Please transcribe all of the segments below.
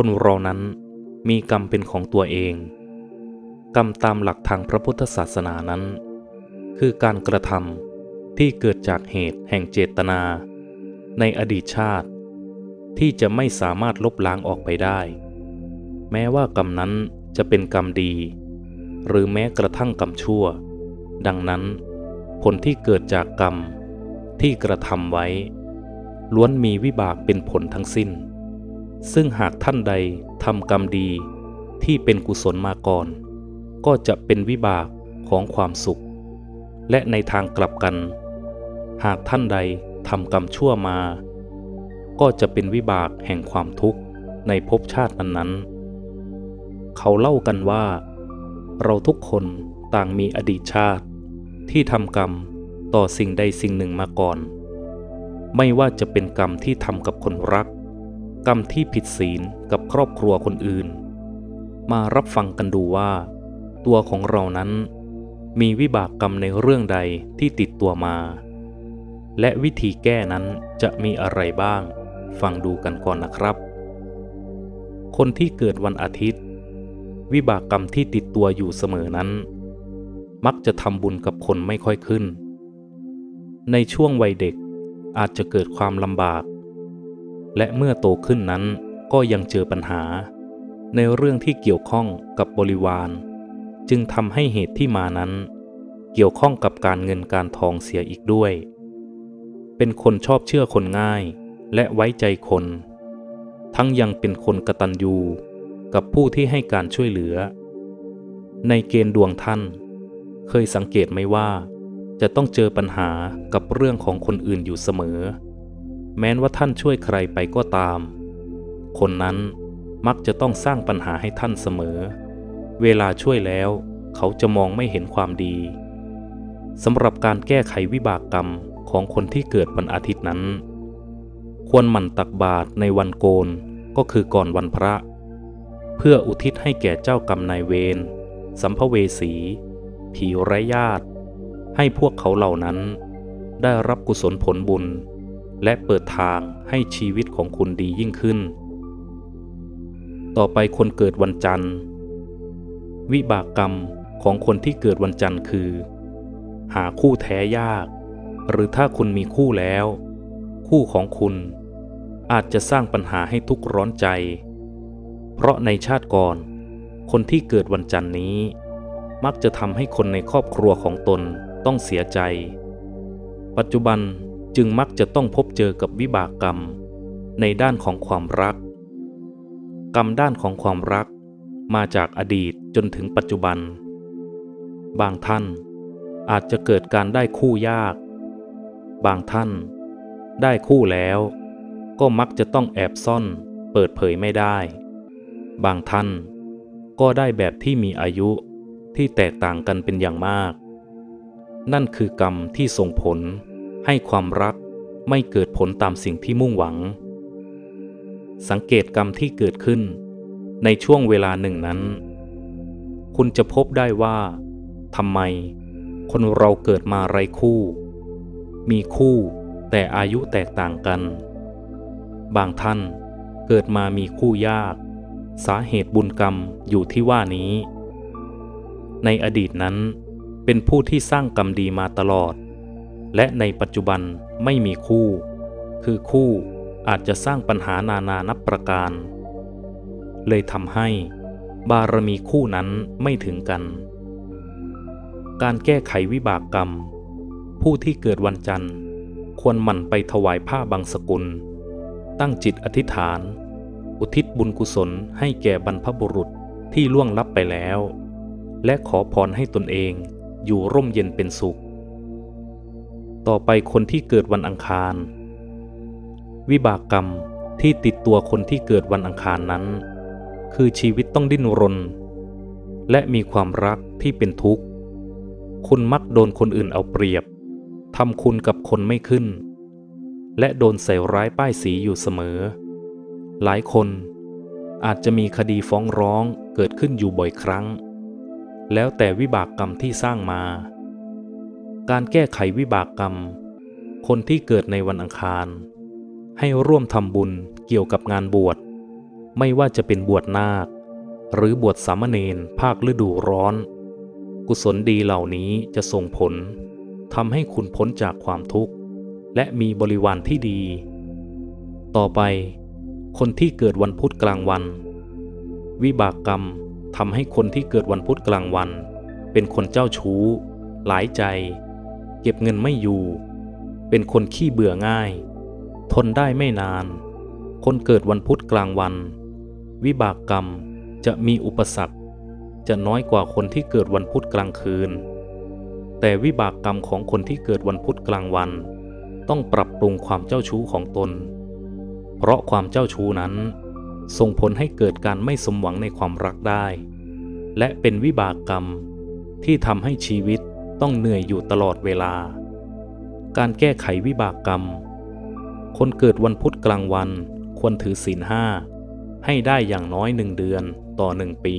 คนเรานั้นมีกรรมเป็นของตัวเอง กรรมตามหลักทางพระพุทธศาสนานั้น คือการกระทำที่เกิดจากเหตุแห่งเจตนา ในอดีตชาติ ที่จะไม่สามารถลบล้างออกไปได้ แม้ว่ากรรมนั้นจะเป็นกรรมดี หรือแม้กระทั่งกรรมชั่ว ดังนั้น ผลที่เกิดจากกรรมที่กระทำไว้ ล้วนมีวิบากเป็นผลทั้งสิ้น ซึ่งหากท่านใดทำกรรมดีที่เป็นกุศลมาก่อน ก็จะเป็นวิบากของความสุข และในทางกลับกัน หากท่านใดทำกรรมชั่วมา ก็จะเป็นวิบากแห่งความทุกข์ในภพชาตินั้นๆ เขาเล่ากันว่า เราทุกคนต่างมีอดีตชาติ ที่ทำกรรมต่อสิ่งใดสิ่งหนึ่งมาก่อน ไม่ว่าจะเป็นกรรมที่ทำกับคนรัก กรรมที่ผิดศีลกับครอบครัวคนอื่น มารับฟังกันดูว่า ตัวของเรานั้น มีวิบากกรรมในเรื่องใดที่ติดตัวมา และวิธีแก้นั้นจะมีอะไรบ้าง ฟังดูกันก่อนนะครับ คนที่เกิดวันอาทิตย์ วิบากกรรมที่ติดตัวอยู่เสมอนั้น มักจะทำบุญกับคนไม่ค่อยขึ้น ในช่วงวัยเด็กอาจจะเกิดความลำบาก และเมื่อโตขึ้นนั้นก็ยังเจอปัญหา ในเรื่องที่เกี่ยวข้องกับบริวาร จึงทำให้เหตุที่มานั้น เกี่ยวข้องกับการเงินการทองเสียอีกด้วย เป็นคนชอบเชื่อคนง่ายและไว้ใจคน ทั้งยังเป็นคนกระตันยูกับผู้ที่ให้การช่วยเหลือ ในเกณฑ์ดวงท่าน เคยสังเกตไหมว่า จะต้องเจอปัญหากับเรื่องของคนอื่นอยู่เสมอ แม้นว่าท่านช่วยใครไปก็ตาม คนนั้นมักจะต้องสร้างปัญหาให้ท่านเสมอ เวลาช่วยแล้วเขาจะมองไม่เห็นความดีสำหรับการแก้ไขวิบากกรรมของคนที่เกิดวันอาทิตย์นั้น ควรหมั่นตักบาตรในวันโกนก็คือก่อนวันพระ เพื่ออุทิศให้แก่เจ้ากรรมนายเวรสัมภเวสี ผีไร้ญาติ ให้พวกเขาเหล่านั้นได้รับกุศลผลบุญ และเปิดทางให้ชีวิตของคุณดียิ่งขึ้น ต่อไปคนเกิดวันจันทร์ วิบากกรรมของคนที่เกิดวันจันทร์คือ หาคู่แท้ยาก หรือถ้าคุณมีคู่แล้ว คู่ของคุณอาจจะสร้างปัญหาให้ทุกข์ร้อนใจ เพราะในชาติก่อน คนที่เกิดวันจันทร์นี้ มักจะทำให้คนในครอบครัวของตนต้องเสียใจ ปัจจุบัน จึงมักจะต้องพบเจอกับวิบากกรรม ในด้านของความรัก กรรมด้านของความรัก มาจากอดีตจนถึงปัจจุบัน บางท่านอาจจะเกิดการได้คู่ยาก บางท่าน ได้คู่แล้ว ก็มักจะต้องแอบซ่อน เปิดเผยไม่ได้ บางท่าน ก็ได้แบบที่มีอายุที่แตกต่างกันเป็นอย่างมาก นั่นคือกรรมที่ส่งผล ให้ความรักไม่เกิดผลตามสิ่งที่มุ่งหวัง สังเกตกรรมที่เกิดขึ้น ในช่วงเวลาหนึ่งนั้น คุณจะพบได้ว่าทำไม คนเราเกิดมาไรคู่ มีคู่แต่อายุแตกต่างกัน บางท่านเกิดมามีคู่ยาก สาเหตุบุญกรรมอยู่ที่ว่านี้ ในอดีตนั้นเป็นผู้ที่สร้างกรรมดีมาตลอด และในปัจจุบันไม่มีคู่ คือคู่อาจจะสร้างปัญหานานานับประการ เลยทำให้บารมีคู่นั้นไม่ถึงกัน การแก้ไขวิบากกรรม ผู้ที่เกิดวันจันทร์ ควรหมั่นไปถวายผ้าบางสกุล ตั้งจิตอธิษฐาน อุทิศบุญกุศลให้แก่บรรพบุรุษที่ล่วงลับไปแล้ว และขอพรให้ตนเองอยู่ร่มเย็นเป็นสุข ต่อไปคนที่เกิดวันอังคาร วิบากกรรมที่ติดตัวคนที่เกิดวันอังคารนั้น คือชีวิตต้องดิ้นรน และมีความรักที่เป็นทุกข์ คุณมักโดนคนอื่นเอาเปรียบทำคุณกับคนไม่ขึ้น และโดนใส่ร้ายป้ายสีอยู่เสมอ หลายคนอาจจะมีคดีฟ้องร้องเกิดขึ้นอยู่บ่อยครั้ง แล้วแต่วิบากกรรมที่สร้างมา การแก้ไขวิบากกรรม คนที่เกิดในวันอังคาร ให้ร่วมทำบุญเกี่ยวกับงานบวช ไม่ว่าจะเป็นบวชนาค หรือบวชสามเณรภาคฤดูร้อน กุศลดีเหล่านี้จะส่งผลทำให้คุณพ้นจากความทุกข์ และมีบริวารที่ดี ต่อไป คนที่เกิดวันพุธกลางวัน วิบากกรรมทำให้คนที่เกิดวันพุธกลางวัน เป็นคนเจ้าชู้ หลายใจ เก็บเงินไม่อยู่ เป็นคนขี้เบื่อง่าย ทนได้ไม่นาน คนเกิดวันพุธกลางวัน วิบากกรรมจะมีอุปสรรค จะน้อยกว่าคนที่เกิดวันพุธกลางคืน แต่วิบากกรรมของคนที่เกิดวันพุธกลางวัน ต้องปรับปรุงความเจ้าชู้ของตน เพราะความเจ้าชู้นั้น ส่งผลให้เกิดการไม่สมหวังในความรักได้ และเป็นวิบากกรรมที่ทำให้ชีวิต ต้องเหนื่อยอยู่ตลอดเวลา การแก้ไขวิบากกรรม คนเกิดวันพุธกลางวันควรถือศีลห้าให้ได้อย่างน้อยหนึ่งเดือนต่อหนึ่งปี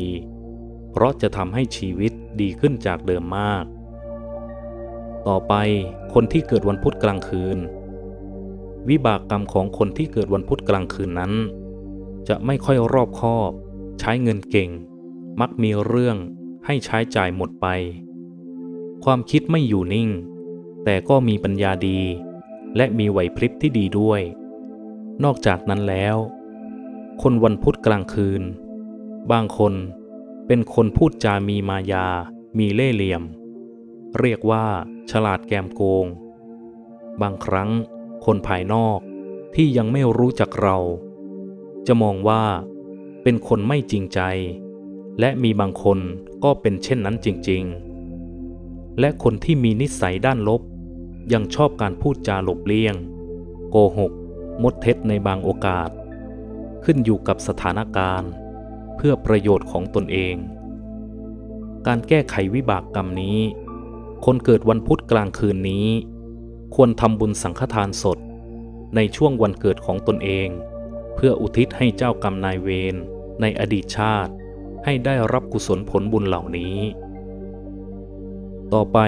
เพราะจะทำให้ชีวิตดีขึ้นจากเดิมมาก ต่อไปคนที่เกิดวันพุธกลางคืน วิบากกรรมของคนที่เกิดวันพุธกลางคืนนั้น จะไม่ค่อยรอบคอบ ใช้เงินเก่ง มักมีเรื่องให้ใช้จ่ายหมดไป ความคิดไม่อยู่นิ่ง แต่ก็มีปัญญาดี และมีไหวพริบที่ดีด้วย นอกจากนั้นแล้ว คนวันพุธกลางคืน บางคนเป็นคนพูดจามีมายา มีเล่ห์เหลี่ยม เรียกว่า ฉลาดแกมโกง บางครั้งคนภายนอกที่ยังไม่รู้จักเรา จะมองว่าเป็นคนไม่จริงใจ และมีบางคนก็เป็นเช่นนั้นจริง ๆ และคนที่มีนิสัยด้านลบ ยังชอบการพูดจาหลบเลี่ยง โกหก มดเท็จในบางโอกาส ขึ้นอยู่กับสถานการณ์ เพื่อประโยชน์ของตนเอง การแก้ไขวิบากกรรมนี้ คนเกิดวันพุธกลางคืนนี้ ควรทำบุญสังฆทานสด ในช่วงวันเกิดของตนเอง เพื่ออุทิศให้เจ้ากรรมนายเวรในอดีตชาติ ให้ได้รับกุศลผลบุญเหล่านี้ ต่อไป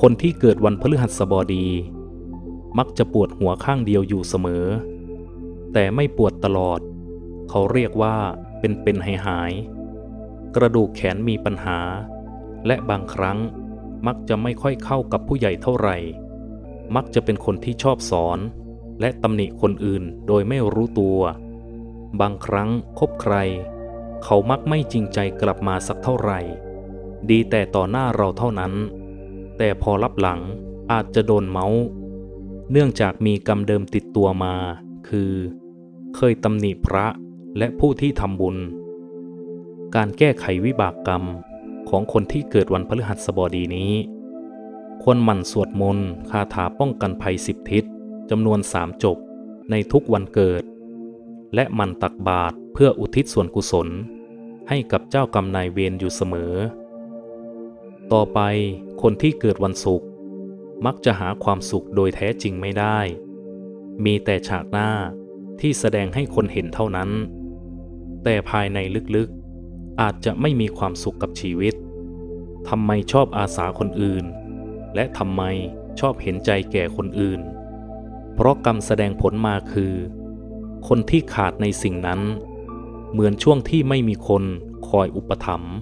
คนที่เกิดวันพฤหัสบดี มักจะปวดหัวข้างเดียวอยู่เสมอ แต่ไม่ปวดตลอด เขาเรียกว่าเป็นเป็นหายหายๆกระดูกแขนมีปัญหา และบางครั้งมักจะไม่ค่อยเข้ากับผู้ใหญ่เท่าไหร่ มักจะเป็นคนที่ชอบสอน และตำหนิคนอื่นโดยไม่รู้ตัว บางครั้งคบใคร เขามักไม่จริงใจกลับมาสักเท่าไหร่ ดีแต่ต่อหน้าเราเท่านั้น แต่พอรับหลังอาจจะโดนเมาส์ เนื่องจากมีกรรมเดิมติดตัวมา คือ เคยตำหนิพระและผู้ที่ทำบุญ การแก้ไขวิบากกรรมของคนที่เกิดวันพฤหัสบดีนี้ ควรหมั่นสวดมนต์คาถาป้องกันภัยสิบทิศจำนวนสามจบในทุกวันเกิด และหมั่นตักบาตรเพื่ออุทิศส่วนกุศล ให้กับเจ้ากรรมนายเวรอยู่เสมอ ต่อไปคนที่เกิดวันศุกร์มักจะหาความสุขโดยแท้จริงไม่ได้ มีแต่ฉากหน้าที่แสดงให้คนเห็นเท่านั้น แต่ภายในลึกๆ อาจจะไม่มีความสุขกับชีวิตทำไมชอบอาสาคนอื่น และทำไมชอบเห็นใจแก่คนอื่น เพราะกรรมแสดงผลมาคือ คนที่ขาดในสิ่งนั้น เหมือนช่วงที่ไม่มีคนคอยอุปถัมภ์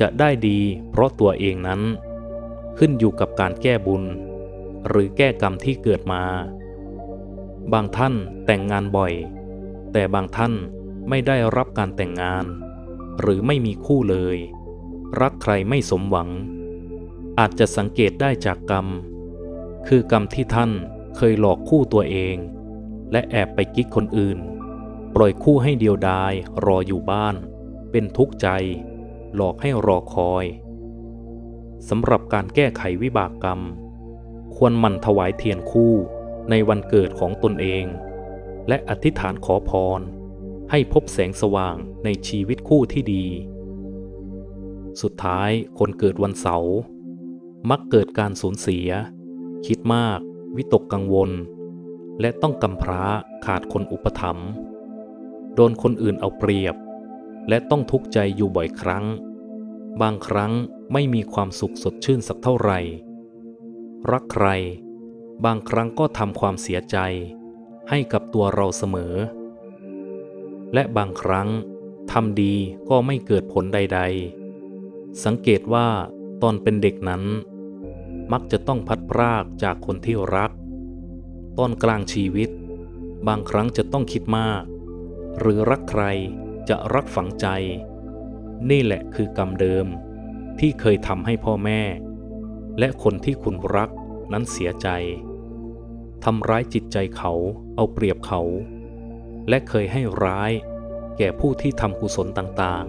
จะได้ดีเพราะตัวเองนั้น ขึ้นอยู่กับการแก้บุญ หรือแก้กรรมที่เกิดมา บางท่านแต่งงานบ่อย แต่บางท่านไม่ได้รับการแต่งงาน หรือไม่มีคู่เลย รักใครไม่สมหวัง อาจจะสังเกตได้จากกรรม คือกรรมที่ท่านเคยหลอกคู่ตัวเอง และแอบไปกิ๊กคนอื่น ปล่อยคู่ให้เดียวดายรออยู่บ้าน เป็นทุกข์ใจ หลอกให้รอคอย สำหรับการแก้ไขวิบากกรรม ควรหมั่นถวายเทียนคู่ในวันเกิดของตนเอง และอธิษฐานขอพร ให้พบแสงสว่างในชีวิตคู่ที่ดี สุดท้ายคนเกิดวันเสาร์มักเกิดการสูญเสีย คิดมาก วิตกกังวล และต้องกำพร้าขาดคนอุปถัมภ์โดนคนอื่นเอาเปรียบ และต้องทุกข์ใจอยู่บ่อยครั้ง บางครั้งไม่มีความสุขสดชื่นสักเท่าไหร่ รักใคร บางครั้งก็ทำความเสียใจ ให้กับตัวเราเสมอ และบางครั้งทำดีก็ไม่เกิดผลใด ๆ สังเกตว่าตอนเป็นเด็กนั้น มักจะต้องพัดพรากจากคนที่รัก ตอนกลางชีวิต บางครั้งจะต้องคิดมาก หรือรักใคร จะรักฝังใจ นี่แหละคือกรรมเดิมที่เคยทำให้พ่อแม่ และคนที่คุณรักนั้นเสียใจทำร้ายจิตใจเขาเอาเปรียบเขา และเคยให้ร้ายแก่ผู้ที่ทำกุศลต่าง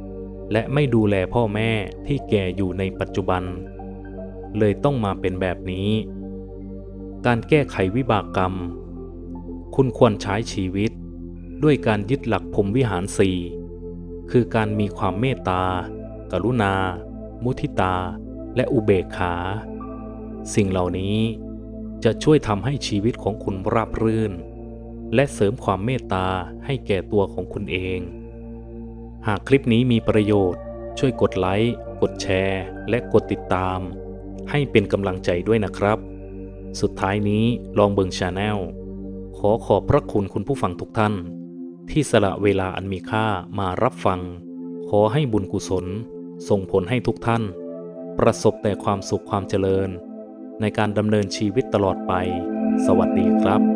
ๆ และไม่ดูแลพ่อแม่ที่แก่อยู่ในปัจจุบัน เลยต้องมาเป็นแบบนี้ การแก้ไขวิบากกรรม คุณควรใช้ชีวิต ด้วยการยึดหลักพรมวิหารสี่คือการมีความเมตตา กรุณา มุทิตา และอุเบกขา สิ่งเหล่านี้จะช่วยทำให้ชีวิตของคุณราบรื่น และเสริมความเมตตาให้แก่ตัวของคุณเอง หากคลิปนี้มีประโยชน์ ช่วยกดไลค์ กดแชร์ และกดติดตาม ให้เป็นกำลังใจด้วยนะครับ สุดท้ายนี้ลองเบิงชาแนลขอขอบพระคุณคุณผู้ฟังทุกท่าน ที่สละเวลาอันมีค่ามารับฟัง ขอให้บุญกุศล ส่งผลให้ทุกท่าน ประสบแต่ความสุขความเจริญ ในการดำเนินชีวิตตลอดไป สวัสดีครับ